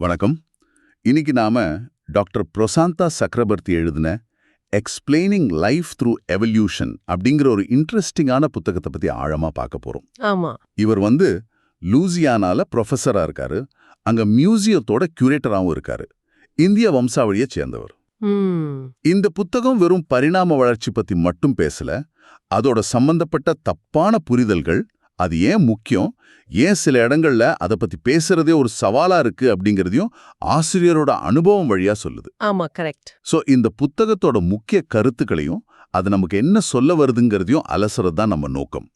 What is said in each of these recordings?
வணக்கம். இன்னைக்கு நாம டாக்டர் பிரசாந்தா சக்கரவர்த்தி எழுதின எக்ஸ்பிளைனிங் லைஃப் த்ரூ எவல்யூஷன் அப்படிங்கிற ஒரு இன்ட்ரெஸ்டிங்கான புத்தகத்தை பத்தி ஆழமா பார்க்க போறோம். ஆமா. இவர் வந்து லூசியானால ப்ரொஃபஸரா இருக்காரு. அங்க மியூசியத்தோட கியூரேட்டராகவும் இருக்காரு. இந்திய வம்சாவளியை சேர்ந்தவர். இந்த புத்தகம் வெறும் பரிணாம வளர்ச்சி பத்தி மட்டும் பேசல அதோட சம்பந்தப்பட்ட தப்பான புரிதல்கள் அது ஏன் முக்கியம்? ஏன் சில இடங்கள்ல அதை பத்தி பேசுறதே ஒரு சவாலா இருக்கு அப்படிங்கறதையும் ஆசிரியரோட அனுபவம் வழியா சொல்லுது. ஆமா கரெக்ட். சோ இந்த புத்தகத்தோட முக்கிய கருத்துக்களையும் அது நமக்கு என்ன சொல்ல வருதுங்கிறதையும் அலசுறது தான் நம்ம நோக்கம்.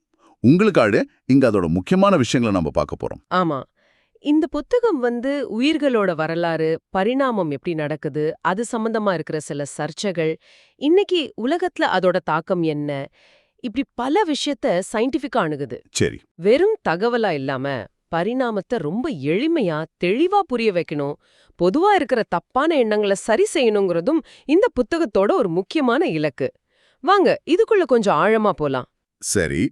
உங்களுக்காக இங்க அதோட முக்கியமான விஷயங்களை நம்ம பார்க்க போறோம். ஆமா. இந்த புத்தகம் வந்து உயிர்களோட வரலாறு பரிணாமம் எப்படி நடக்குது அது சம்பந்தமா இருக்கிற சில சர்ச்சைகள் இன்னைக்கு உலகத்துல அதோட தாக்கம் என்ன இப்படி பல விஷயத்த சயின்டிஃபிக்கா அணுகுது. சரி. வெறும் தகவலா இல்லாம பரிணாமத்தை ரொம்ப எளிமையா தெளிவா புரிய வைக்கணும். பொதுவா இருக்கிற தப்பான எண்ணங்களை சரி செய்யணுங்கிறதும் இந்த புத்தகத்தோட ஒரு முக்கியமான இலக்கு. வாங்க இதுக்குள்ள கொஞ்சம் ஆழமா போலாம். சரி.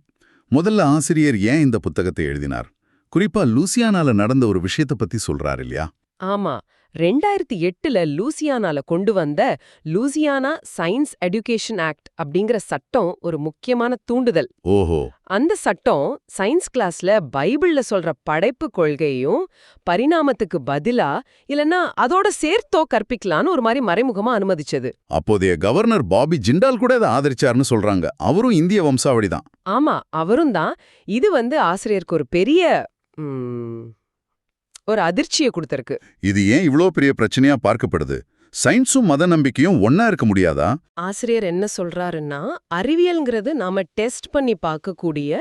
முதல்ல ஆசிரியர் ஏன் இந்த புத்தகத்தை எழுதினார்? குறிப்பா லூசியானால நடந்த ஒரு விஷயத்தை பத்தி சொல்றாரு இல்லையா? ஆமா. ரெண்டாயிரத்தி எட்டுல லூசியானால கொண்டு வந்த லூசியானா சயின்ஸ் எடுகேஷன் ஆக்ட் அப்படிங்கிற சட்டம் ஒரு முக்கியமான தூண்டுதல். ஓஹோ. அந்த சட்டம் சயின்ஸ் கிளாஸ்ல பைபிள்ல சொல்ற படைப்பு கொள்கையையும் பரிணாமத்துக்கு பதிலா இல்லனா அதோட சேர்த்தோ கற்பிக்கலான்னு ஒரு மாதிரி மறைமுகமா அனுமதிச்சது. அப்போதைய கவர்னர் பாபி ஜிண்டால் கூட இதை ஆதரிச்சாருன்னு சொல்றாங்க. அவரும் இந்திய வம்சாவளி தான் ஆமா அவரும் தான் இது வந்து ஆசிரியருக்கு ஒரு பெரிய ஒரு அதிர்ச்சியை கொடுத்திருக்கு. இது ஏன் இவ்ளோ பெரிய பிரச்சனையா பார்க்கப்படுது? சயின்ஸும் மத நம்பிக்கையும் ஒன்னா இருக்க முடியாதா? ஆசிரியர் என்ன சொல்றாருன்னா அறிவியல்ங்கிறது நாம டெஸ்ட் பண்ணி பார்க்கக்கூடிய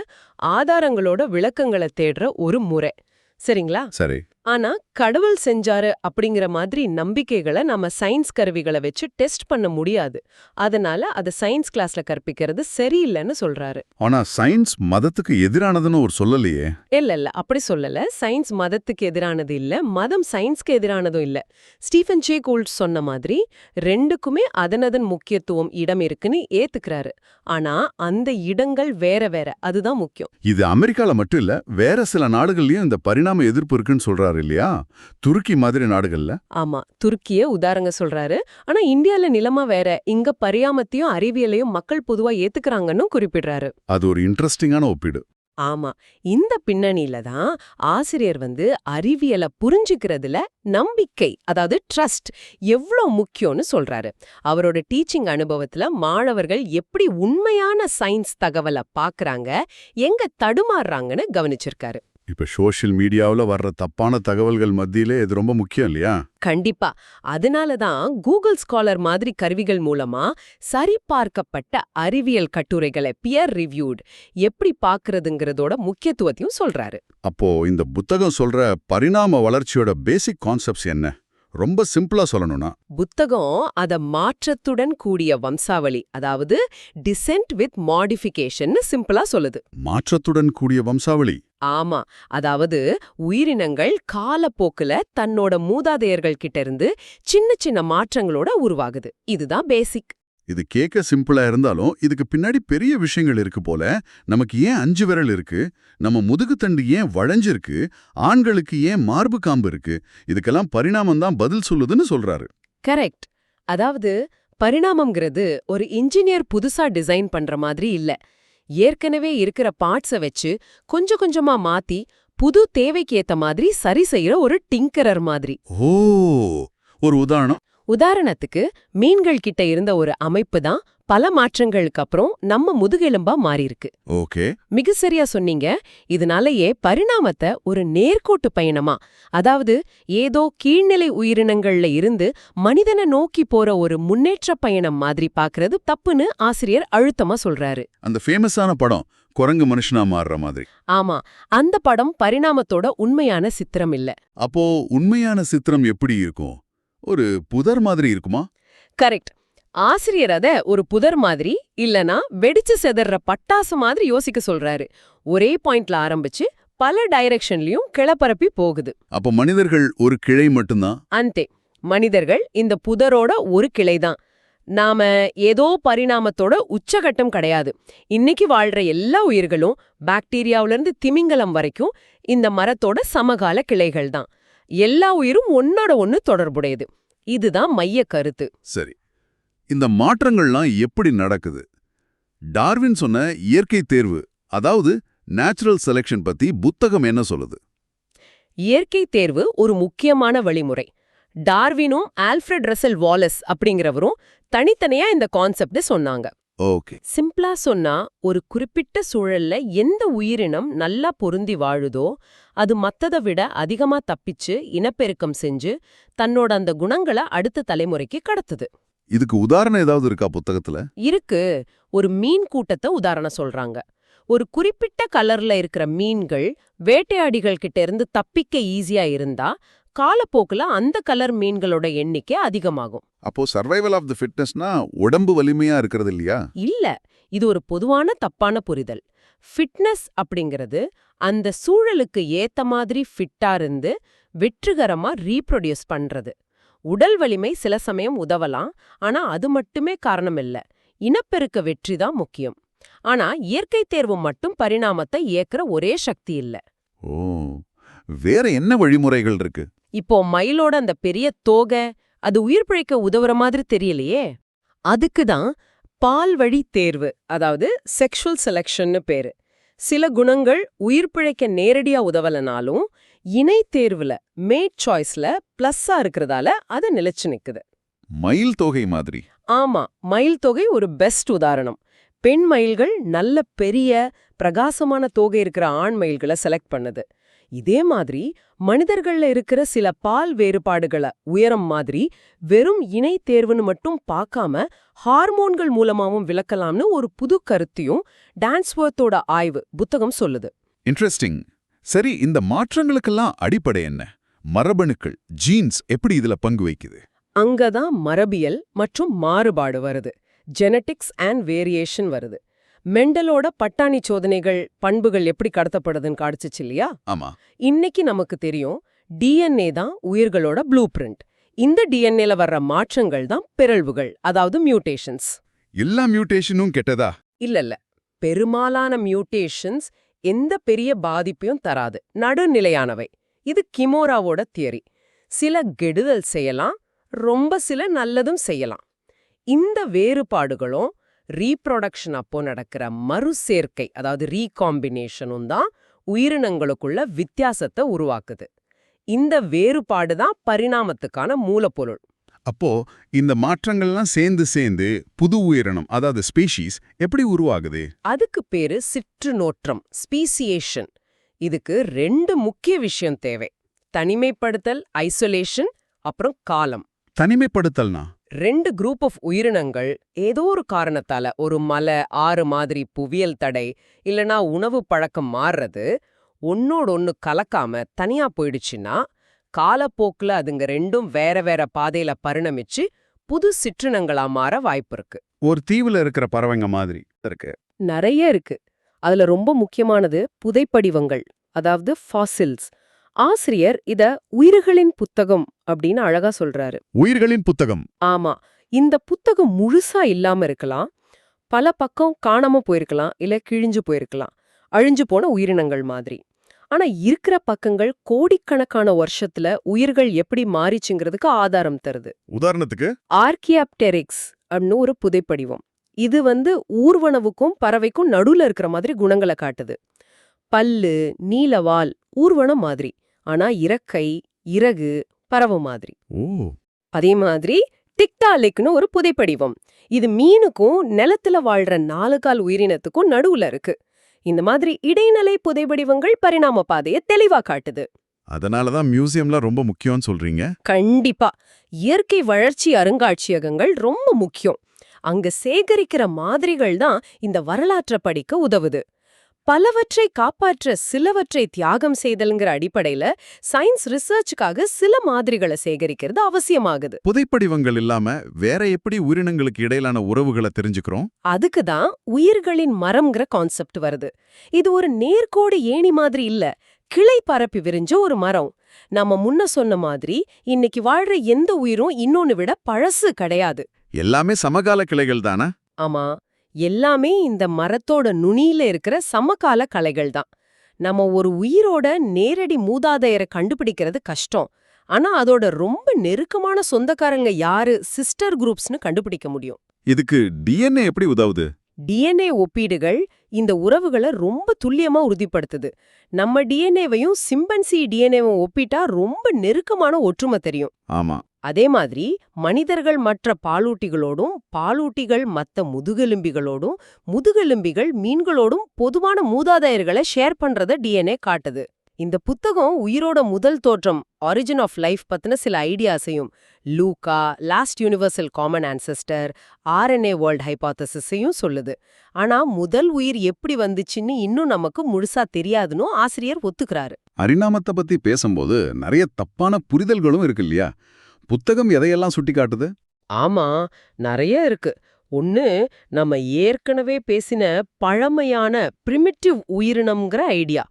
ஆதாரங்களோட விளக்கங்களை தேடுற ஒரு முறை. சரிங்களா? சரி. ஆனா கடவுள் செஞ்சாரு அப்படிங்கிற மாதிரி நம்பிக்கைகளை நாம சயின்ஸ் கருவிகளை வச்சு டெஸ்ட் பண்ண முடியாது. அதனால அதை சயின்ஸ் கிளாஸ்ல கற்பிக்கிறது சரியில்லைன்னு சொல்றாரு. ஆனா சயின்ஸ் மதத்துக்கு எதிரானதுன்னு ஒரு சொல்லலையே. இல்ல இல்ல அப்படி சொல்லல. சயின்ஸ் மதத்துக்கு எதிரானது இல்ல. மதம் சயின்ஸ்க்கு எதிரானதும் இல்ல. ஸ்டீஃபன் ஜே கோல்ட் சொன்ன மாதிரி ரெண்டுக்குமே அதனதன் முக்கியத்துவம் இடம் இருக்குன்னு ஏத்துக்கிறாரு. ஆனா அந்த இடங்கள் வேற வேற. அதுதான் முக்கியம். இது அமெரிக்கால மட்டும் இல்ல வேற சில நாடுகள்லயும் இந்த பரிணாம எதிர்ப்பு இருக்குன்னு சொல்றாரு இல்லையா? துருக்கி மாதிரி நாடுகள்ல. ஆமா துருக்கிய உதாரணங்க சொல்றாரு. ஆனா இந்தியால நிலமா வேற இங்க பரியாமத்தையும் அறிவியலையும் மக்கள் பொதுவா ஏத்துக்கறாங்கன்னு குறிப்பிடுறாரு. அது ஒரு இன்ட்ரெஸ்டிங்கான ஒப்பீடு. ஆமா இந்த பின்னணியில தான் ஆசிரியர் வந்து அறிவியலை புரிஞ்சுக்கிறதுல நம்பிக்கை அதாவது ட்ரஸ்ட் எவ்ளோ முக்கியம்னு சொல்றாரு. அவரோட டீச்சிங் அனுபவத்துல மாணவர்கள் எப்படி உண்மையான சயின்ஸ் தகவலை பாக்குறாங்க எங்க தடுமாறுறாங்கன்னு கவனிச்சிருக்காரு. இப்ப சோஷியல் மீடியாவுல வர்ற தப்பான தகவல்கள் மத்தியிலே இது ரொம்ப முக்கியம் இல்லையா? கண்டிப்பா. அதனால தான் கூகுள் ஸ்காலர் மாதிரி கருவிகள் மூலமா சரிபார்க்கப்பட்ட அறிவியல் கட்டுரைகளை பியர் ரிவ்யூட் எப்படி பார்க்கறதுங்கிறதோட முக்கியத்துவத்தையும் சொல்றாரு. அப்போ இந்த புத்தகம் சொல்ற பரிணாம வளர்ச்சியோட பேசிக் கான்செப்ட்ஸ் என்ன? ரொம்ப சிம்பிளா சொல்லணும்னா புத்தகம் அத மாற்றத்துடன் கூடிய வம்சாவளி அதாவது டிசென்ட் வித் மாடிஃபிகேஷன் சிம்பிளா சொல்லுது. மாற்றத்துடன் கூடிய வம்சாவளி? ஆமா அதாவது உயிரினங்கள் காலப்போக்குல தன்னோட மூதாதையர்கள் கிட்ட இருந்து சின்ன சின்ன மாற்றங்களோட உருவாகுது. இதுதான் பேசிக் இது கேட்க சிம்பிளா இருந்தாலும் இதுக்கு பின்னாடி பெரிய விஷயங்கள் இருக்கு போல நமக்கு ஏன் அஞ்சு விரல் இருக்கு? நம்ம முதுகுத்தண்டு ஏன் வளைஞ்சிருக்கு? ஆண்களுக்கு ஏன் மார்பு காம்பு இருக்கு? இதுக்கெல்லாம் பரிணாமம் தான் பதில் சொல்லுதுன்னு சொல்றாரு. கரெக்ட். அதாவது பரிணாமம்ங்கிறது ஒரு இன்ஜினியர் புதுசா டிசைன் பண்ற மாதிரி இல்ல. ஏற்கனவே இருக்கிற பார்ட்ஸ வச்சு கொஞ்சம் கொஞ்சமா மாத்தி புது தேவைக்கு ஏத்த மாதிரி சரி செய்யற ஒரு டிங்கரர் மாதிரி. ஓ! ஒரு உதாரணம். உதாரணத்துக்கு மீன்கள் கிட்ட இருந்த ஒரு அமைப்பு தான் பல மாற்றங்களுக்கு அப்புறம் நம்ம முதுகெலும்பா மாறியிருக்கு. ஓகே. மிக சரியா சொன்னீங்க. இதனாலயே பரிணாமத்தை ஒரு நேர்கோட்டு பயணமா அதாவது ஏதோ கீழ்நிலை உயிரினங்கள்ல இருந்து மனிதனை நோக்கி போற ஒரு முன்னேற்ற பயணம் மாதிரி பாக்குறது தப்புன்னு ஆசிரியர் அழுத்தமா சொல்றாரு. அந்த ஃபேமஸான படம் குரங்கு மனுஷனா மாறுற மாதிரி. ஆமா அந்த படம் பரிணாமத்தோட உண்மையான சித்திரம் இல்ல. அப்போ உண்மையான சித்திரம் எப்படி இருக்கும்? ஒரு புதர் மாதிரி இருக்குமா? கரெக்ட். ஆசிரியர் அத ஒரு புதர் மாதிரி இல்லனா வெடிச்சு செதற பட்டாசு மாதிரி யோசிக்க சொல்றாரு. ஒரே பாயிண்ட்ல ஆரம்பிச்சு பல டைரக்ஷன்லயும் கிளப்பரப்பி போகுது. அப்போ மனிதர்கள் ஒரு கிளை மட்டும்தான்? அந்தே. மனிதர்கள் இந்த புதரோட ஒரு கிளைதான். நாம ஏதோ பரிணாமத்தோட உச்சகட்டம் கிடையாது. இன்னைக்கு வாழ்ற எல்லா உயிர்களும் பாக்டீரியாவுல இருந்து திமிங்கலம் வரைக்கும் இந்த மரத்தோட சமகால கிளைகள் தான் எல்லா உயிரும் ஒன்னோட ஒன்னு தொடர்புடையது. இதுதான் மைய கருத்து. சரி. இந்த மாற்றங்கள்லாம் எப்படி நடக்குது? டார்வின் சொன்ன இயற்கை தேர்வு அதாவது நேச்சுரல் செலெக்ஷன் பத்தி புத்தகம் என்ன சொல்லுது? இயற்கை தேர்வு ஒரு முக்கியமான வழிமுறை. டார்வினும் ஆல்ஃபிரட் ரசல் வாலஸ் அப்படிங்கிறவரும் தனித்தனியா இந்த கான்செப்ட சொன்னாங்க. ஓகே. சிம்பிளா சொன்னா ஒரு குறிப்பிட்ட சூழல்ல எந்த உயிரினம் நல்லா பொருந்தி வாழுதோ அது மத்ததை விட அதிகமா தப்பிச்சு இனப்பெருக்கம் செஞ்சு தன்னோட அந்த குணங்களை அடுத்த தலைமுறைக்கு கடத்துது. இதுக்கு உதாரணம் ஏதாவது இருக்கா புத்தகத்துல? இருக்கு. ஒரு மீன் கூட்டத்தை உதாரணம் சொல்றாங்க. ஒரு குறிப்பிட்ட கலர்ல இருக்கிற மீன்கள் வேட்டையாடிகள் கிட்ட இருந்து தப்பிக்க ஈஸியா இருந்தா காலப்போக்குல அந்த கலர் மீன்களோட எண்ணிக்கை அதிகமாகும். அப்போ சர்வைவல் ஆஃப் தி ஃபிட்னஸ்னா உடம்பு வலிமையா இருக்கிறது இல்லையா? இல்ல இது ஒரு பொதுவான தப்பான புரிதல். ஃபிட்னஸ் அப்படிங்கிறது அந்த சூழலுக்கு ஏத்த மாதிரி ஃபிட்டா இருந்து வெற்றிகரமா ரீப்ரொடியூஸ் பண்றது. உடல் வலிமை சில சமயம் உதவலாம் ஆனா அது மட்டுமே காரணம் இல்ல. இனப்பெருக்க வெற்றி தான் முக்கியம். ஆனா இயற்கை தேர்வு மட்டும் பரிணாமத்தை இயக்குற ஒரே சக்தி இல்ல. ஓ வேற என்ன வழிமுறைகள் இருக்கு? இப்போ மயிலோட அந்த பெரிய தோகை அது உயிர் பிழைக்க உதவுற மாதிரி தெரியலையே. அதுக்கு தான் பால் வழி தேர்வு அதாவது செக்ஷுவல் செலெக்ஷன்னு பேரு. சில குணங்கள் உயிர் பிழைக்க நேரடியா உதவலனாலும் இணை தேர்வுல மேட் சாய்ஸ்ல பிளஸ்ஸா இருக்கிறதால அது நிலைச்சு நிக்குது. மயில் தொகை மாதிரி. ஆமா மயில் தொகை ஒரு பெஸ்ட் உதாரணம். பெண் மயில்கள் நல்ல பெரிய பிரகாசமான தோகை இருக்கிற ஆண் மயில்களை செலக்ட் பண்ணுது. இதே மாதிரி மனிதர்கள்ல இருக்கிற சில பால் வேறுபாடுகளை உயரம் மாதிரி வெறும் இணை தேர்வுன்னு மட்டும் பார்க்காம ஹார்மோன்கள் மூலமாவும் விளக்கலாம்னு ஒரு புது கருத்தையும் டான்ஸ்வர்த்தோட ஆய்வு புத்தகம் சொல்லுது. இன்ட்ரெஸ்டிங் சரி இந்த மாற்றங்களுக்கெல்லாம் அடிப்படை என்ன? மரபணுக்கள் ஜீன்ஸ் எப்படி இதுல பங்கு வைக்குது அங்கதான் மரபியல் மற்றும் மாறுபாடு வருது. ஜெனட்டிக்ஸ் அண்ட் வேரியேஷன் வருது. மெண்டலோட பட்டாணி சோதனைகள் பண்புகள் எப்படி கடத்தப்படுதுன்னு காடிச்சிச்சு இல்லையா? ஆமா. இன்னைக்கு நமக்கு தெரியும் டிஎன்ஏ தான் உயிர்களோட ப்ளூ பிரிண்ட் இந்த டிஎன்ஏல வர்ற மாற்றங்கள் தான் பிறழ்வுகள் அதாவது மியூட்டேஷன்ஸ் எல்லா மியூட்டேஷனும் கெட்டதா? இல்ல இல்ல. பெரும்பாலான மியூட்டேஷன்ஸ் எந்த பெரிய பாதிப்பையும் தராது. நடுநிலையானவை. இது கிமோராவோட தியரி. சில கெடுதல் செய்யலாம் ரொம்ப சில நல்லதும் செய்யலாம். இந்த வேறுபாடுகளும் ரீப்ரொடக்ஷன் அப்போ நடக்கிற மறுசேர்க்கை அதாவது ரீகாம்பினேஷனும் தான் உயிரினங்களுக்குள்ள வித்தியாசத்தை உருவாக்குது. இந்த வேறுபாடு தான் பரிணாமத்துக்கான மூலப்பொருள். அப்போ இந்த மாற்றங்கள்லாம் சேர்ந்து சேர்ந்து புது உயிரினம் அதாவது ஸ்பீஷீஸ் எப்படி உருவாகுது? அதுக்கு பேரு சிற்று நோற்றம் ஸ்பீசியேஷன் இதுக்கு ரெண்டு முக்கிய விஷயம் தேவை. தனிமைப்படுத்தல் ஐசோலேஷன் அப்புறம் காலம். தனிமைப்படுத்தல்னா? ரெண்டு குரூப் ஆஃப் உயிரினங்கள் ஏதோ ஒரு காரணத்தால ஒரு மலை ஆறு மாதிரி புவியல் தடை இல்லனா உணவு பழக்கம் மாறுறது ஒன்னோட ஒன்னு கலக்காம தனியா போயிடுச்சுன்னா காலப்போக்குல அதுங்க ரெண்டும் வேற வேற பாதையில பரிணமிச்சு புது சிற்றினங்களா மாற வாய்ப்பு இருக்கு. ஒரு தீவுல இருக்கிற பறவைங்க மாதிரி இருக்கு. நிறைய இருக்கு. அதுல ரொம்ப முக்கியமானது புதைப்படிவங்கள் அதாவது ஃபாசில்ஸ் ஆசிரியர் இத உயிர்களின் புத்தகம் அப்படின்னு அழகா சொல்றாரு. உயிர்களின் புத்தகம். ஆமா. இந்த புத்தகம் முழுசா இல்லாம இருக்கலாம். பல பக்கம் காணாம போயிருக்கலாம். இல்ல கிழிஞ்சு போயிருக்கலாம். அழிஞ்சு போன உயிரினங்கள் மாதிரி. ஆனா இருக்கிற பக்கங்கள் கோடிக்கணக்கான வருஷத்துல உயிர்கள் எப்படி மாறிச்சுங்கிறதுக்கு ஆதாரம் தருது. உதாரணத்துக்கு? ஆர்கியாப்டெரிக்ஸ் அப்படின்னு ஒரு புதைப்படிவம். இது வந்து ஊர்வனவுக்கும் பறவைக்கும் நடுவுல இருக்கிற மாதிரி குணங்களை காட்டுது. பல்லு நீலவால் ஊர்வனம் மாதிரி. ஆனா இறக்கை இறகு பறவை மாதிரி. அதே மாதிரி டிக்டாலிக்னு ஒரு புதைப்படிவம். இது மீனுக்கும் நிலத்துல வாழ்ற நாலு கால் உயிரினத்துக்கும் நடுவுல இருக்கு. இந்த மாதிரி இடைநிலை புதைப்படிவங்கள் பரிணாம பாதையை தெளிவா காட்டுது. அதனாலதான் மியூசியம்லாம் ரொம்ப முக்கியம்னு சொல்றீங்க? கண்டிப்பா. இயற்கை வளர்ச்சி அருங்காட்சியகங்கள் ரொம்ப முக்கியம். அங்க சேகரிக்கிற மாதிரிகள் தான் இந்த வரலாற்றை படிக்க உதவுது. பலவற்றை காப்பாற்ற சிலவற்றை தியாகம் செய்தல்ங்கிற அடிப்படையில சயின்ஸ் ரிசர்ச்சுக்காக சில மாதிரிகளை சேகரிக்கிறது அவசியமாகுது. புதைப்படிவங்கள் இல்லாம வேற எப்படி உயிரினங்களுக்கு இடையிலான உறவுகளை தெரிஞ்சுக்கிறோம்? அதுக்கு தான் உயிர்களின் மரம்ங்கிற கான்செப்ட் வருது. இது ஒரு நேர்கோடு ஏணி மாதிரி இல்ல கிளை பரப்பி விரிஞ்ச ஒரு மரம். நம்ம முன்ன சொன்ன மாதிரி இன்னைக்கு வாழ்ற எந்த உயிரும் இன்னொன்னு விட பழசு கிடையாது. எல்லாமே சமகால கிளைகள் தானே? ஆமா. எல்லாமே இந்த மரத்தோட நுனியில இருக்கிற சமகால கலைகள் தான். நம்ம ஒரு உயிரோட நேரடி மூதாதையரை கண்டுபிடிக்கிறது கஷ்டம். ஆனா அதோட ரொம்ப நெருக்கமான சொந்தக்காரங்க யாரு? சிஸ்டர் குரூப்ஸ்னு கண்டுபிடிக்க முடியும். இதுக்கு டிஎன்ஏ எப்படி உதவுது? டிஎன்ஏ ஒப்பீடுகள் இந்த உறவுகளை ரொம்ப துல்லியமா உறுதிப்படுத்துது. நம்ம டிஎன்ஏவையும் சிம்பன்சி டிஎன்ஏவும் ஒப்பிட்டா ரொம்ப நெருக்கமான ஒற்றுமை தெரியும். ஆமா. அதே மாதிரி மனிதர்கள் மற்ற பாலூட்டிகளோடும் பாலூட்டிகள் மத்த முதுகெலும்பிகளோடும் முதுகெலும்பிகள் மீன்களோடும் பொதுவான மூதாதையர்களை ஷேர் பண்றத டிஎன்ஏ காட்டுது. இந்த புத்தகம் உயிரோட முதல் தோற்றம் ஆரிஜின் ஆஃப் லைஃப் பத்தின சில ஐடியாஸையும் LUCA last universal common ancestor RNA world ஹைபாத்தசிஸையும் சொல்லுது. ஆனா முதல் உயிர் எப்படி வந்துச்சுன்னு இன்னும் நமக்கு முழுசா தெரியாதுன்னு ஆசிரியர் ஒத்துக்கிறாரு. அரிணாமத்தை பத்தி பேசும்போது நிறைய தப்பான புரிதல்களும் இருக்கு இல்லையா? புத்தகம் எதையெல்லாம் சுட்டி காட்டுது? ஆமா நிறைய இருக்கு. ஒன்னு நம்ம ஏற்கனவே பேசின பழமையான பிரிமிட்டிவ் உயிரினம்ங்கிற ஐடியா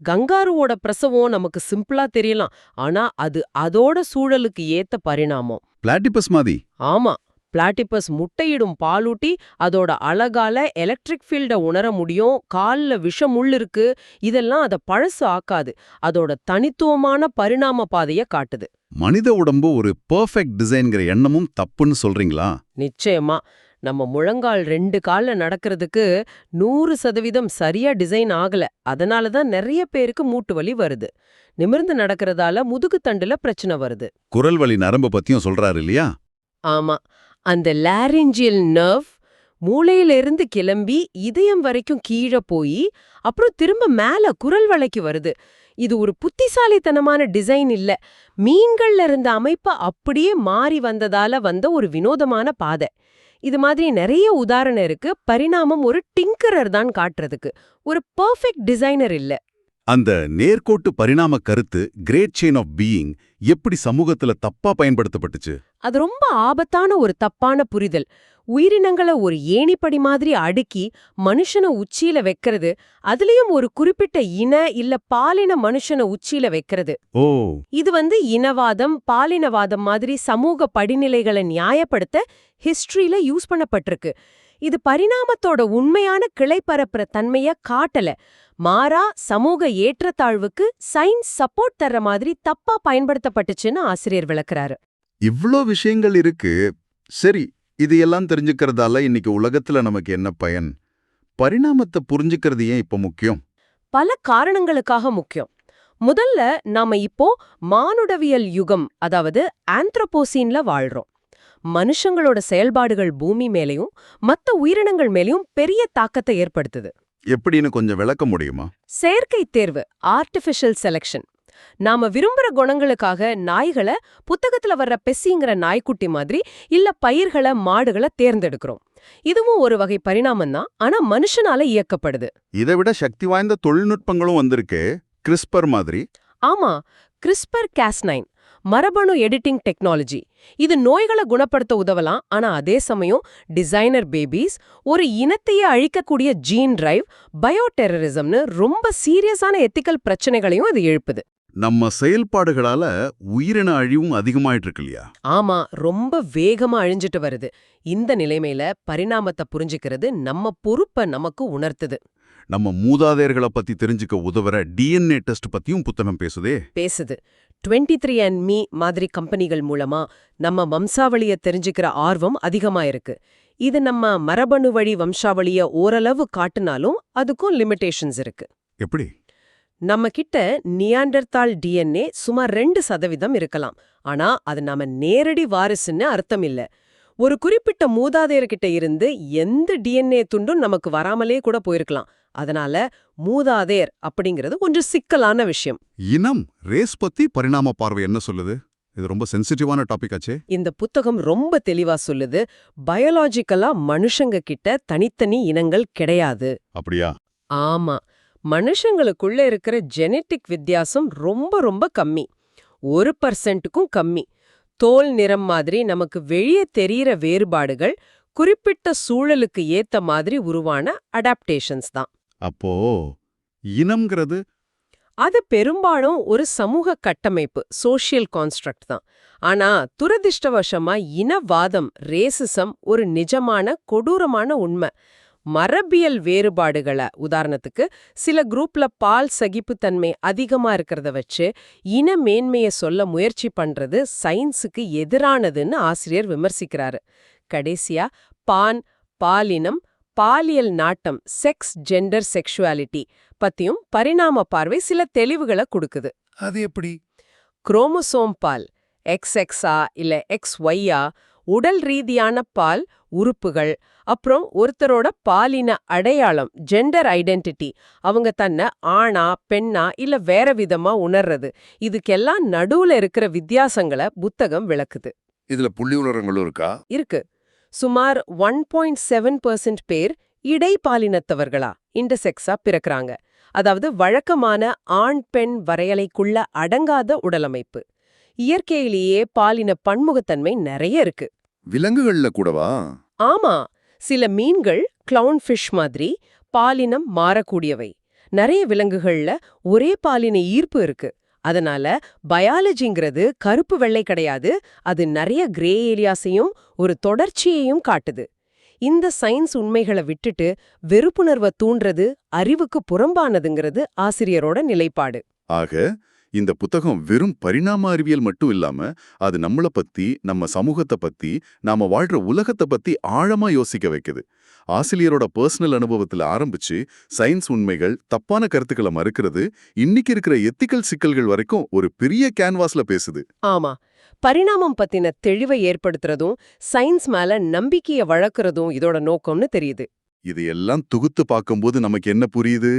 கங்காருவோட பிரசவம் நமக்கு சிம்பிளா தெரியலாம். ஆனா அது அதோட சூழலுக்கு ஏத்த பரிணாமம். பிளாட்டிபஸ் மாதிரி. ஆமா பிளாட்டிபஸ் முட்டையிடும் பாலூட்டி அதோட அழகால எலக்ட்ரிக் ஃபீல்ட உணர முடியும். கால்ல விஷம் முள் இருக்கு. இதெல்லாம் அத பழசு ஆக்காது. அதோட தனித்துவமான பரிணாம பாதைய காட்டுது. மனித உடம்பு ஒரு பெர்ஃபெக்ட் டிசைன்கிற எண்ணமும் தப்புன்னு சொல்றீங்களா? நிச்சயமா. நம்ம முழங்கால் ரெண்டு கால்ல நடக்கிறதுக்கு நூறு சதவீதம் சரியா டிசைன் ஆகல. அதனால தான் நிறைய பேருக்கு மூட்டு வலி வருது. நிமிர்ந்து நடக்கிறதால முதுகுத்தண்டுல பிரச்சனை வருது. குரல் வழி நரம்பு பத்தியும் சொல்றாரு இல்லையா? ஆமா. அந்த லாரிஞ்சியல் நர்வ் மூளையிலிருந்து கிளம்பி இதயம் வரைக்கும் கீழே போய் அப்புறம் திரும்ப மேல குரல் வளைக்கு வருது. இது ஒரு புத்திசாலித்தனமான டிசைன் இல்ல. மீன்கள்ல இருந்த அமைப்பு அப்படியே மாறி வந்ததால வந்த ஒரு வினோதமான பாதை. இது மாதிரி நிறைய உதாரணம் இருக்கு. பரிணாமம் ஒரு டிங்கரர் தான் காட்டுறதுக்கு. ஒரு பெர்ஃபெக்ட் டிசைனர் இல்ல. அந்த நேர்கோட்டு பரிணாம கருத்து கிரேட் செயின் ஆஃப் பீயிங் எப்படி சமூகத்துல தப்பா பயன்படுத்தப்பட்டுச்சு? அது ரொம்ப ஆபத்தான ஒரு தப்பான புரிதல். உயிரினங்களை ஒரு ஏணிப்படி மாதிரி அடுக்கி மனுஷனை உச்சியில வைக்கிறது அதுலயும் ஒரு குறிப்பிட்ட இன இல்ல பாலின மனுஷனை உச்சியில வைக்கிறது. ஓ. இது வந்து இனவாதம் பாலினவாதம் மாதிரி சமூக படிநிலைகளை நியாயப்படுத்த ஹிஸ்டரியில யூஸ் பண்ணப்பட்டிருக்கு. இது பரிணாமத்தோட உண்மையான கிளைப்பரப்புற தன்மைய காட்டல. மாறா சமூக ஏற்றத்தாழ்வுக்கு சயின்ஸ் சப்போர்ட் தர்ற மாதிரி தப்பா பயன்படுத்தப்பட்டுச்சுன்னு ஆசிரியர் விளக்குறாரு. இவ்ளோ விஷயங்கள் இருக்கு. சரி இது எல்லாம் தெரிஞ்சுக்கிறதால இன்னைக்கு உலகத்துல நமக்கு என்ன பயன்? பரிணாமத்தை புரிஞ்சுக்கிறது ஏன் இப்ப முக்கியம்? பல காரணங்களுக்காக முக்கியம். முதல்ல நாம இப்போ மானுடவியல் யுகம் அதாவது ஆந்த்ரோபோசீன்ல வாழ்றோம். மனுஷங்களோட செயல்பாடுகள் பூமி மேலயும் மத்த உயிரினங்கள் மேலயும் பெரிய தாக்கத்தை ஏற்படுத்துது. எப்படின்னு கொஞ்சம் விளக்க முடியுமா? செயற்கை தேர்வு ஆர்டிஃபிஷியல் செலெக்ஷன் நாம விரும்புற குணங்களுக்காக நாய்களை புத்தகத்துல வர்ற பெஸ்ஸிங்கிற நாய்க்குட்டி மாதிரி இல்ல பயிர்களை மாடுகளை தேர்ந்தெடுக்கிறோம். இதுவும் ஒரு வகை பரிணாமம் தான். ஆனா மனுஷனால இயக்கப்படுது. இதை விட சக்தி வாய்ந்த தொழில்நுட்பங்களும் வந்திருக்கு. கிறிஸ்பர் மாதிரி. ஆமா. கிறிஸ்பர் கேஸ்9 மரபணு எடிட்டிங் டெக்னாலஜி இது நோய்களை குணப்படுத்த உதவலாம். ஆனா அதே சமயம் டிசைனர் பேபிஸ் ஒரு இனத்தையே அழிக்கக்கூடிய ஜீன் டிரைவ் பயோ டெரரிசம்னு ரொம்ப சீரியஸான எத்திக்கல் பிரச்சனைகளையும் இது எழுப்புது. நம்ம செயல்பாடுகளால உயிரின அழிவும் அதிகமாயிட்டு இருக்கு இல்லையா ஆமா ரொம்ப வேகமா அழிஞ்சிட்டு வருது. இந்த நிலைமையில பரிணாமத்தை புரிஞ்சுக்கிறது நம்ம பொறுப்பை நமக்கு உணர்த்துது. நம்ம மூதாதையர்களை பத்தி தெரிஞ்சுக்க உதவுற டிஎன்ஏ டெஸ்ட் பத்தியும் புத்தகம் பேசுதே. பேசுது. 23 த்ரீ அண்ட் மீ மாதிரி கம்பெனிகள் மூலமா நம்ம வம்சாவளிய தெரிஞ்சுக்கிற ஆர்வம் அதிகமா இருக்கு இது நம்ம மரபணு வழி வம்சாவளிய ஓரளவு காட்டுனாலும் அதுக்கும் லிமிடேஷன்ஸ் இருக்கு. எப்படி? நம்ம கிட்ட நியாண்டர்தால் டிஎன்ஏ சுமார் ரெண்டு சதவீதம் இருக்கலாம். ஆனா அது நாம நேரடி வாரிசுன்னு அர்த்தம் இல்ல. ஒரு குறிப்பிட்ட மூதாதையர்கிட்ட இருந்து எந்த டிஎன்ஏ துண்டும் நமக்கு வராமலே கூட போயிருக்கலாம். அதனால மூதாதையர் அப்படிங்கிறது கொஞ்சம் சிக்கலான விஷயம். இனம் ரேஸ் பத்தி பரிணாம பார்வை என்ன சொல்லுது? இது ரொம்ப சென்சிட்டிவான டாபிக் ஆச்சே. இந்த புத்தகம் ரொம்ப தெளிவா சொல்லுது பயாலாஜிக்கலா மனுஷங்க கிட்ட தனித்தனி இனங்கள் கிடையாது. அப்படியா? ஆமா. மனுஷங்களுக்குள்ள இருக்கிற ஜெனெட்டிக் வித்தியாசம் ரொம்ப ரொம்ப கம்மி. ஒரு பர்சன்ட்டுக்கும் கம்மி. தோல் நிறம் மாதிரி நமக்கு வெளியே தெரியற வேறுபாடுகள் குறிப்பிட்ட சூழலுக்கு ஏத்த மாதிரி உருவான அடாப்டேஷன்ஸ் தான். அப்போ இனம்ங்கிறது அது பெரும்பாலும் ஒரு சமூக கட்டமைப்பு சோஷியல் கான்ஸ்ட்ரக்ட் தான். ஆனா துரதிர்ஷ்டவசமா இனவாதம் ரேசிசம் ஒரு நிஜமான கொடூரமான உண்மை. மரபியல் வேறுபாடுகளை உதாரணத்துக்கு சில குரூப்ல பால் சகிப்புத்தன்மை அதிகமா இருக்கிறத வச்சு இன மேன்மையை சொல்ல முயற்சி பண்றது சயின்ஸுக்கு எதிரானதுன்னு ஆசிரியர் விமர்சிக்கிறாரு. கடைசியா பான் பாலினம் பாலியல் நாட்டம் செக்ஸ் ஜெண்டர் செக்ஷுவாலிட்டி பத்தியும் பரிணாம பார்வை சில தெளிவுகளை கொடுக்குது. அது எப்படி? குரோமோசோம் பால் எக்ஸ் எக்ஸா இல்ல எக்ஸ் ஒய்யா உடல் ரீதியான பால் உறுப்புகள் அப்புறம் ஒருத்தரோட பாலின அடையாளம் ஜெண்டர் ஐடென்டிட்டி அவங்க தன்னை ஆணா பெண்ணா இல்ல வேற விதமா உணர்றது. இதுக்கெல்லாம் நடுவுல இருக்கிற வித்தியாசங்களை புத்தகம் விளக்குது. இதுல புள்ளி உலரங்களும் இருக்கா? இருக்கு. சுமார் ஒன் பாயிண்ட் செவன் பர்சன்ட் பேர் இடைப்பாலினத்தவர்களா இன்டர்செக்ஸா பிறக்கறாங்க. அதாவது வழக்கமான ஆண் பெண் வரையலைக்குள்ள அடங்காத உடலமைப்பு. இயற்கையிலேயே பாலின பன்முகத்தன்மை நிறைய இருக்கு. விலங்குகள்ல கூடவா? ஆமா. சில மீன்கள் கிளவுன் ஃபிஷ் மாதிரி பாலினம் மாறக்கூடியவை. நிறைய விலங்குகள்ல ஒரே பாலின ஈர்ப்பு இருக்கு. அதனால பயாலஜிங்கிறது கருப்பு வெள்ளை கிடையாது. அது நிறைய கிரே ஏரியாஸையும் ஒரு தொடர்ச்சியையும் காட்டுது. இந்த சயின்ஸ் உண்மைகளை விட்டுட்டு வெறுப்புணர்வை தூண்டுறது அறிவுக்கு புறம்பானதுங்கிறது ஆசிரியரோட நிலைப்பாடு. ஆக இந்த புத்தகம் வெறும் பரிணாம அறிவியல் மட்டும் இல்லாம அது நம்மள பத்தி நம்ம சமூகத்தை பத்தி நாம வாழ்ற உலகத்தை பத்தி ஆழமா யோசிக்க வைக்குது. ஆசிரியரோட பர்சனல் அனுபவத்துல ஆரம்பிச்சு சயின்ஸ் உண்மைகள் தப்பான கருத்துக்களை மறுக்கிறது இன்னைக்கு இருக்கிற எத்திக்கல் சிக்கல்கள் வரைக்கும் ஒரு பெரிய கேன்வாஸ்ல பேசுது. ஆமா. பரிணாமம் பத்தின தெளிவை ஏற்படுத்துறதும் சயின்ஸ் மேல நம்பிக்கைய வளர்க்கறதும் இதோட நோக்கம்னு தெரியுது. இது எல்லாம் தொகுத்து பார்க்கும்போது நமக்கு என்ன புரியுது?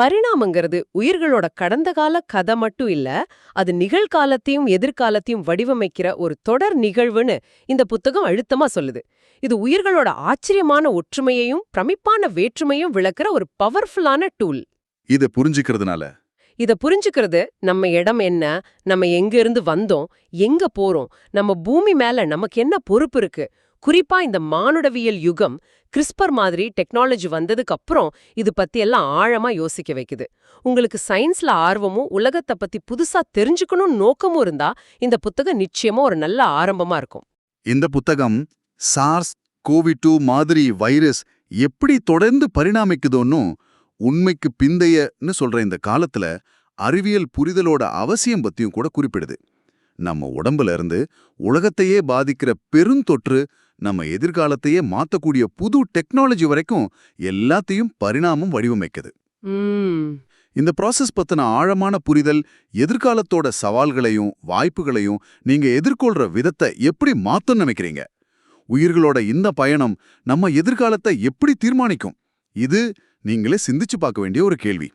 பரிணாமங்கிறது உயிர்களோட கடந்த கால கதை மட்டும் இல்ல அது நிகழ்காலத்தையும் எதிர்காலத்தையும் வடிவமைக்கிற ஒரு தொடர் நிகழ்வுன்னு இந்த புத்தகம் அழுத்தமா சொல்லுது. இது உயிர்களோட ஆச்சரியமான ஒற்றுமையையும் பிரமிப்பான வேற்றுமையும் விளக்குற ஒரு பவர்ஃபுல்லான டூல். இத புரிஞ்சுக்கிறதுனால? இத புரிஞ்சுக்கிறது நம்ம இடம் என்ன நம்ம எங்க இருந்து வந்தோம் எங்க போறோம் நம்ம பூமி மேல நமக்கு என்ன பொறுப்பு இருக்கு குறிப்பா இந்த மானுடவியல் யுகம் கிறிஸ்பர் மாதிரி டெக்னாலஜி வந்ததுக்கு அப்புறம் இது பத்தி எல்லாம் ஆழமா யோசிக்க வைக்குது. உங்களுக்கு சயின்ஸ்ல ஆர்வமும் உலகத்தை பத்தி புதுசா தெரிஞ்சுக்கணும் நோக்கமும் இருந்தா இந்த புத்தகம் நிச்சயமா ஒரு நல்ல ஆரம்பமா இருக்கும். இந்த புத்தகம் சார்ஸ் கோவிட் டூ மாதிரி வைரஸ் எப்படி தொடர்ந்து பரிணாமிக்குதோன்னு உண்மைக்கு பிந்தையன்னு சொல்ற இந்த காலத்துல அறிவியல் புரிதலோட அவசியம் பத்தியும் கூட குறிப்பிடுது. நம்ம உடம்புல இருந்து உலகத்தையே பாதிக்கிற பெருந்தொற்று நம்ம எதிர்காலத்தையே மாத்தக்கூடிய புது டெக்னாலஜி வரைக்கும் எல்லாத்தையும் பரிணாமம் வடிவமைக்குது. இந்த ப்ராசஸ் பத்தின ஆழமான புரிதல் எதிர்காலத்தோட சவால்களையும் வாய்ப்புகளையும் நீங்க எதிர்கொள்ற விதத்தை எப்படி மாத்தம் நினைக்கிறீங்க? உயிர்களோட இந்த பயணம் நம்ம எதிர்காலத்தை எப்படி தீர்மானிக்கும்? இது நீங்களே சிந்திச்சு பார்க்க வேண்டிய ஒரு கேள்வி.